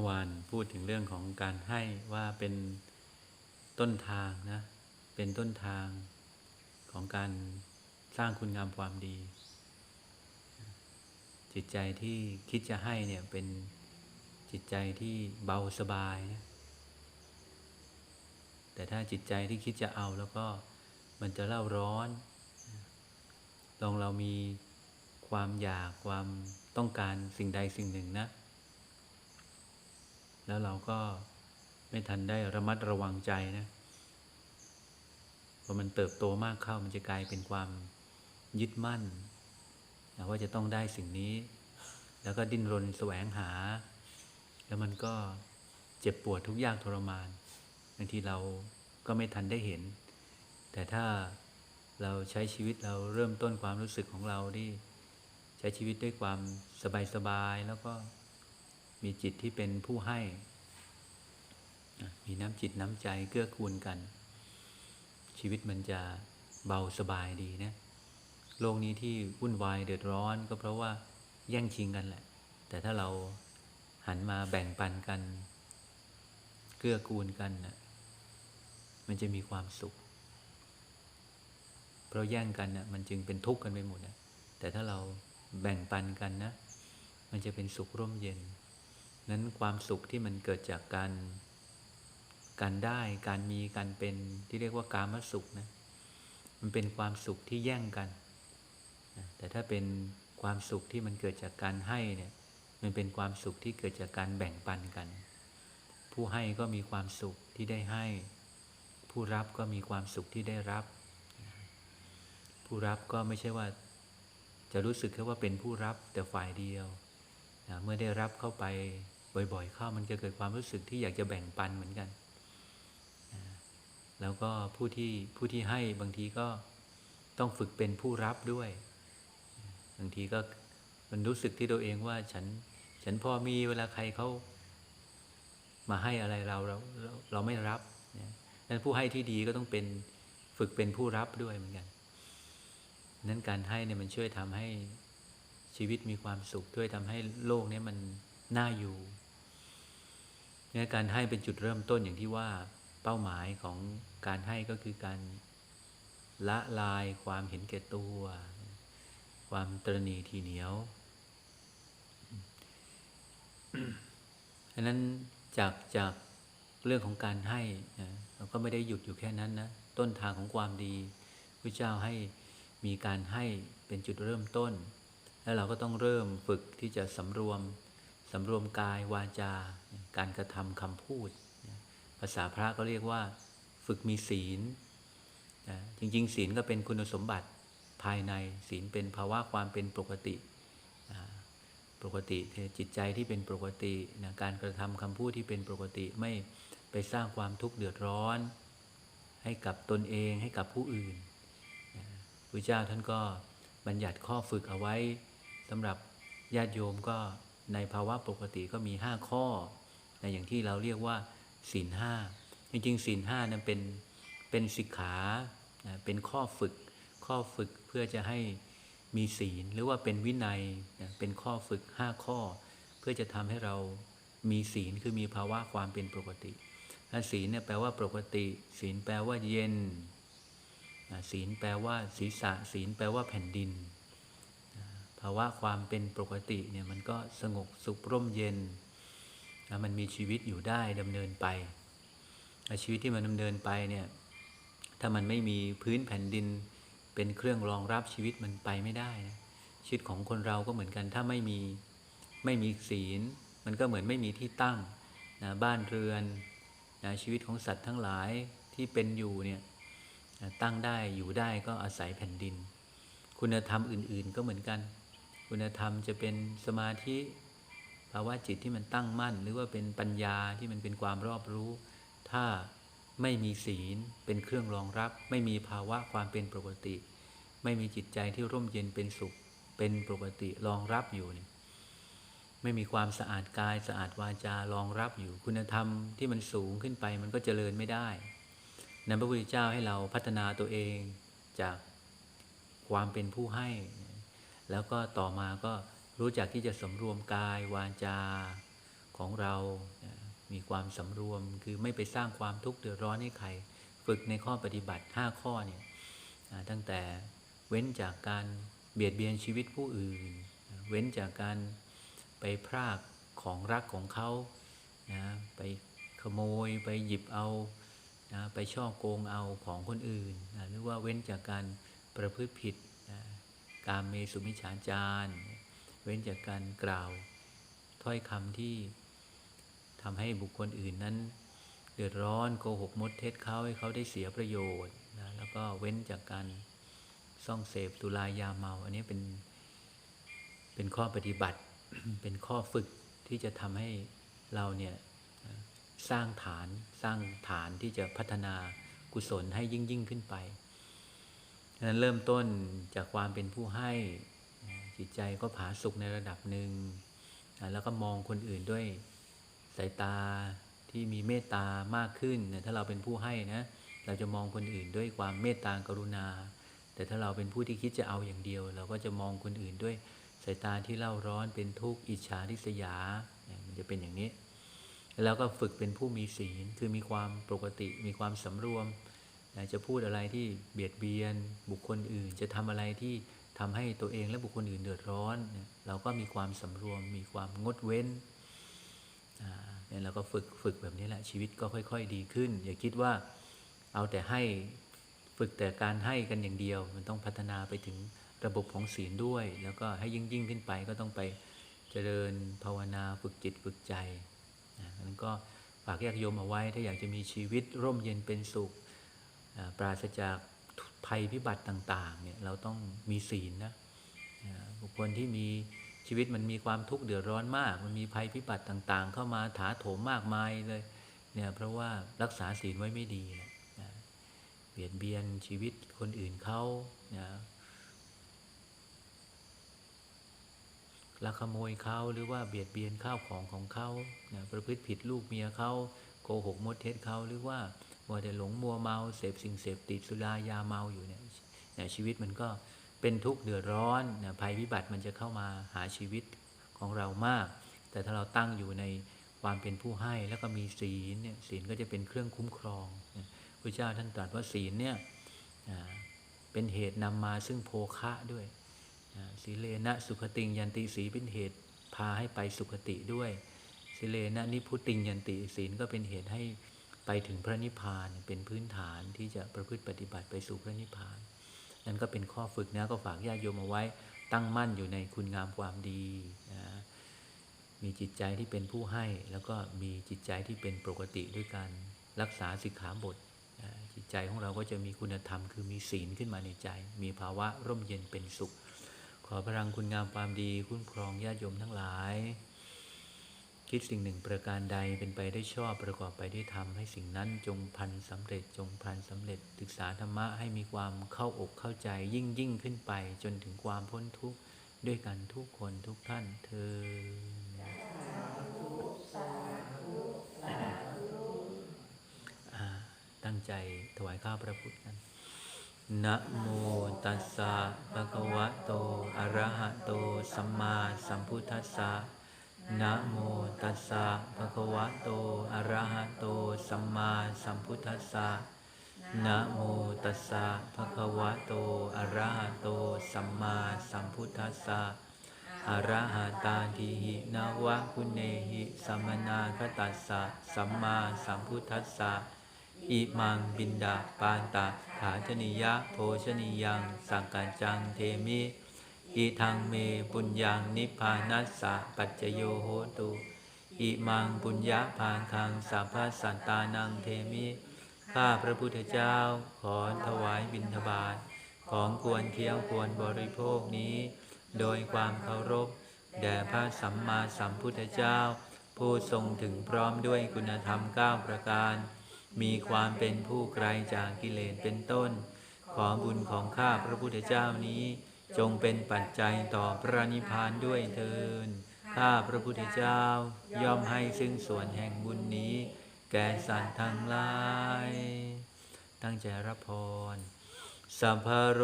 มื่อวานพูดถึงเรื่องของการให้ว่าเป็นต้นทางนะ เป็นต้นทางของการสร้างคุณงามความดี จิตใจที่คิดจะให้เนี่ยเป็นจิตใจที่เบาสบายนะแต่ถ้าจิตใจที่คิดจะเอาแล้วก็มันจะเล่าร้อน ลองเรามีความอยากความต้องการสิ่งใดสิ่งหนึ่งนะ แล้วเราก็ไม่ทันได้ระมัดระวังใจนะพอมันเติบโตมากเข้ามันจะกลายเป็นความยึดมั่นนะว่าจะต้องได้สิ่งนี้ แล้วก็ดิ้นรนแสวงหา แล้วมันก็เจ็บปวดทุกยากทรมานบางทีเราก็ไม่ทันได้เห็น แต่ถ้าเราใช้ชีวิตเราเริ่มต้นความรู้สึกของเราที่ใช้ชีวิตด้วยความสบายๆแล้วก็มีจิตที่เป็นผู้ให้ มีน้ำจิตน้ำใจเกื้อกูลกัน ชีวิตมันจะเบาสบายดีนะโลกนี้ที่วุ่นวายเดือดร้อนก็เพราะว่าแย่งชิงกันแหละ แต่ถ้าเราหันมาแบ่งปันกัน เกื้อกูลกันนะมันจะมีความสุข เพราะแย่งกันน่ะมันจึงเป็นทุกข์กันไปหมดนะแต่ถ้าเราแบ่งปันกันนะ มันจะเป็นสุขร่มเย็น นั้นความสุขที่มันเกิดจากการ การได้การมีการเป็นที่เรียกว่ากามสุขนะมันเป็นความสุขที่แย่งกัน แต่ถ้าเป็นความสุขที่มันเกิดจากการให้เนี่ยมันเป็นความสุขที่เกิดจากการแบ่งปันกัน ผู้ให้ก็มีความสุขที่ได้ให้ ผู้รับก็มีความสุขที่ได้รับ ผู้รับก็ไม่ใช่ว่า จะรู้สึกแค่ว่าเป็นผู้รับแต่ฝ่ายเดียวนะเมื่อได้รับเข้าไปบ่อยๆ เข้ามันจะเกิดความรู้สึกที่อยากจะแบ่งปันเหมือนกัน แล้วก็ผู้ที่ผู้ที่ให้บางทีก็ต้องฝึกเป็นผู้รับด้วย บางทีก็มันรู้สึกที่ตัวเองว่าฉันฉันพอมีเวลาใครเขามาให้อะไรเราเราเราเราไม่รับนะนั้นผู้ให้ที่ดีก็ต้องเป็นฝึกเป็นผู้รับด้วยเหมือนกันนั้นการให้เนี่ยมันช่วยทำให้ชีวิตมีความสุข ช่วยทำให้โลกนี้มันน่าอยู่เนี่ยการให้เป็นจุดเริ่มต้นอย่างที่ว่า เป้าหมายของการให้ก็คือการละลายความเห็นแก่ตัว ความตรณีทีเหนียวอันนั้นจากจากเรื่องของการให้เราก็ไม่ได้หยุดอยู่แค่นั้นนะต้นทางของความดีพระเจ้าให้มีการให้เป็นจุดเริ่มต้น แล้วเราก็ต้องเริ่มฝึกที่จะสำรวมสำรวมกายวาจาการกระทำคำพูด ภาษาพระก็เรียกว่า ฝึกมีศีลจริง ๆ ศีลก็เป็นคุณสมบัติภายในศีลเป็นภาวะความเป็นปกติปกติจิตใจที่เป็นปกตินะการกระทำคำพูดที่เป็นปกติไม่ไปสร้างความทุกข์เดือดร้อน ให้กับตนเองให้กับผู้อื่นพระเจ้าท่านก็บัญญัติข้อฝึกเอาไว้สำหรับญาติโยมก็ในภาวะปกติก็มีห้าข้อในอย่างที่เราเรียกว่า ศีลห้าจริงๆศีลห้านั้นเป็นเป็นสิกขาเป็นข้อฝึก ข้อฝึกเพื่อจะให้มีศีล หรือว่าเป็นวินัยเป็นข้อฝึกห้าข้อ เพื่อจะทำให้เรามีศีลคือมีภาวะความเป็นปกติศีลเนี่ยแปลว่าปกติ ศีลแปลว่าเย็นศีลแปลว่าศีรษะ ศีลแปลว่าแผ่นดิน ภาวะความเป็นปกติเนี่ยมันก็สงบสุขร่มเย็น มันมีชีวิตอยู่ได้ดำเนินไปชีวิตที่มันดำเนินไปเนี่ยถ้ามันไม่มีพื้นแผ่นดิน เป็นเครื่องรองรับชีวิตมันไปไม่ได้นะชีวิตของคนเราก็เหมือนกัน ถ้าไม่มีไม่มีศีล มันก็เหมือนไม่มีที่ตั้งนะบ้านเรือนนะชีวิตของสัตว์ทั้งหลายที่เป็นอยู่เนี่ยตั้งได้อยู่ได้ก็อาศัยแผ่นดิน คุณธรรมอื่น ๆ ก็เหมือนกัน คุณธรรมจะเป็นสมาธิ ภาวะจิตที่มันตั้งมั่น หรือว่าเป็นปัญญาที่มันเป็นความรอบรู้ ถ้าไม่มีศีลเป็นเครื่องรองรับ ไม่มีภาวะความเป็นปกติ ไม่มีจิตใจที่ร่มเย็นเป็นสุข เป็นปกติรองรับอยู่นี่ไม่มีความสะอาดกายสะอาดวาจารองรับอยู่คุณธรรมที่มันสูงขึ้นไปมันก็เจริญไม่ได้นั้นพระพุทธเจ้าให้เราพัฒนาตัวเองจากความเป็นผู้ให้ แล้วก็ต่อมาก็ รู้จักที่จะสมรวมกายวาจาของเรา มีความสำรวมคือไม่ไปสร้างความทุกข์เดือดร้อนให้ใคร ฝึกในข้อปฏิบัติ 5 ข้อเนี่ยตั้งแต่เว้นจากการเบียดเบียนชีวิตผู้อื่น เว้นจากการไปพรากของรักของเขานะไปขโมยไปหยิบเอานะไปช่อโกงเอาของคนอื่นนะหรือว่าเว้นจากการประพฤติผิดนะการเมสุมิฉาจาร เว้นจากการกล่าว ถ้อยคำที่ทำให้บุคคลอื่นนั้น เดือดร้อนโกหกมดเท็จเขาให้เขาได้เสียประโยชน์นะแล้วก็เว้นจากการซ่องเสพตุลายาเมา อันนี้เป็นเป็นข้อปฏิบัติเป็นข้อฝึกที่จะทำให้เราเนี่ยสร้างฐานสร้างฐานที่จะพัฒนากุศลให้ยิ่งยิ่งขึ้นไปดังนั้นเริ่มต้นจากความเป็นผู้ให้ จิตใจก็ผาสุกในระดับหนึ่ง แล้วก็มองคนอื่นด้วยสายตาที่มีเมตตามากขึ้นนะถ้าเราเป็นผู้ให้นะ เราจะมองคนอื่นด้วยความเมตตากรุณา แต่ถ้าเราเป็นผู้ที่คิดจะเอาอย่างเดียว เราก็จะมองคนอื่นด้วยสายตาที่เล่าร้อนเป็นทุกข์อิจฉาริษยา มันจะเป็นอย่างนี้ แล้วก็ฝึกเป็นผู้มีศีล คือมีความปกติ มีความสำรวม จะพูดอะไรที่เบียดเบียนบุคคลอื่น จะทำอะไรที่ ทำให้ตัวเองและบุคคลอื่นเดือดร้อนเนี่ยเราก็มีความสำรวม มีความงดเว้นเนี่ยเราก็ฝึกฝึกแบบนี้แหละชีวิตก็ค่อย ๆ ดีขึ้น อย่าคิดว่าเอาแต่ให้ฝึกแต่การให้กันอย่างเดียว มันต้องพัฒนาไปถึงระบบของศีลด้วย แล้วก็ให้ยิ่งยิ่งขึ้นไปก็ต้องไปเจริญภาวนาฝึกจิตฝึกใจนะนั้นก็ฝากแยกโยมเอาไว้ถ้าอยากจะมีชีวิตร่มเย็นเป็นสุขปราศจาก ภัยพิบัติต่างๆเนี่ยเราต้องมีศีลนะบุคคลที่มีชีวิตมันมีความทุกข์เดือดร้อนมาก มันมีภัยพิบัติต่างๆ เข้ามาถาโถมมากมายเลยเนี่ยเพราะว่ารักษาศีลไว้ไม่ดีนะเบียดเบียนชีวิตคนอื่นเขานะลักขโมยเขาหรือว่าเบียดเบียนข้าวของของเขานะประพฤติผิดลูกเมียเขาโกหกมดเท็จเขาหรือว่า มัวแต่หลงมัวเมาเสพสิ่งเสพติดสุรายาเมาอยู่เนี่ยชีวิตมันก็เป็นทุกข์เดือดร้อนนะภัยพิบัติมันจะเข้ามาหาชีวิตของเรามาก แต่ถ้าเราตั้งอยู่ในความเป็นผู้ให้แล้วก็มีศีลเนี่ยศีลก็จะเป็นเครื่องคุ้มครองพระเจ้าท่านตรัสว่าศีลเนี่ยเป็นเหตุนำมาซึ่งโภคะด้วยสิเลนะสุขติงยันติสีเป็นเหตุพาให้ไปสุขติด้วยสีเลนะนิพุติงยันติศีลก็เป็นเหตุให้ ไปถึงพระนิพพานเป็นพื้นฐานที่จะประพฤติปฏิบัติไปสู่พระนิพพาน นั่นก็เป็นข้อฝึกนะก็ฝากญาติโยมเอาไว้ตั้งมั่นอยู่ในคุณงามความดีนะมีจิตใจที่เป็นผู้ให้ แล้วก็มีจิตใจที่เป็นปกติด้วยการรักษาสิกขาบทนะจิตใจของเราก็จะมีคุณธรรม คือมีศีลขึ้นมาในใจ มีภาวะร่มเย็นเป็นสุข ขอพลังคุณงามความดีคุ้มครองญาติโยมทั้งหลาย คิดสิ่งหนึ่งประการใดเป็นไปได้ชอบประกอบไปด้วยธรรมให้สิ่งนั้นจงพันสำเร็จจงพันสำเร็จ ศึกษาธรรมะให้มีความเข้าอกเข้าใจยิ่งยิ่งขึ้นไป จนถึงความพ้นทุกข์ด้วยกันทุกคนทุกท่านเธอตั้งใจถวายข้าวพระพุทธกันนะโมตัสสะภะคะวะโตอะระหะโต สัมมาสัมพุทธัสสะ นะโมตัสสะภะคะวะโต อะระหะโต สัมมาสัมพุทธัสสะนะโมตัสสะภะคะวะโต อะระหะโต สัมมาสัมพุทธัสสะอะระหะตาทิหินาวะคุเนหิสัมมนาคตัสสะสัมมาสัมพุทธัสสะอิมังบินดาปานตะขาชนิยะโภชนิยัง สังกัจจังเทมิ อิทังเมปุญญังนิพพานัสสะปัจจโยโหตุ อิมังปุญญาภาคังสัพพสันตานังเทมิ ข้าพระพุทธเจ้าขอถวายบิณฑบาตของควรเคี้ยวควรบริโภคนี้ โดยความเคารพ แด่พระสัมมาสัมพุทธเจ้า ผู้ทรงถึงพร้อมด้วยคุณธรรม 9 ประการ มีความเป็นผู้ไกลจากกิเลสเป็นต้น ขอบุญของข้าพระพุทธเจ้านี้ จงเป็นปัจจัยต่อพระนิพพานด้วยเทินข้าพระพุทธเจ้าย่อมให้ซึ่งส่วนแห่งบุญนี้ แก่สัตว์ทั้งหลาย ตั้งใจรับพร สัพพโร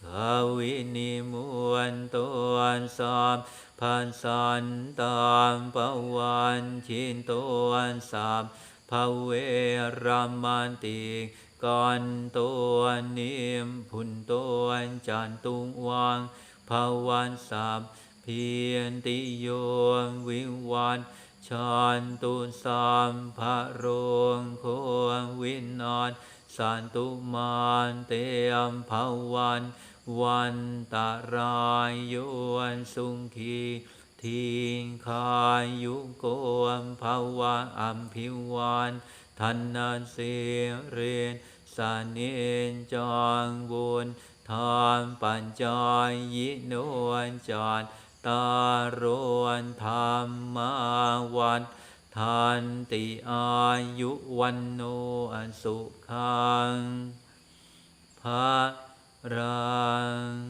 สาวินิมวนตัวสามพันสันตามปวันชินตัวสามภเวรามันติ ก่อนตัวนิมพุนตัวจันตุงวังภวันสัพเพียนติโยวิวันชันตุสามพระโรงโควินนอนสันตุมานเตมภาวันวันตารายโยนสุงคีทิงคายุโกมภาวะอัมพิวัน ทันนันเสเรนสานินจองบุญทานปัญจายยินวนจารตารวนธรรมาวันทันติอายุวันโนอันสุขังพระรัง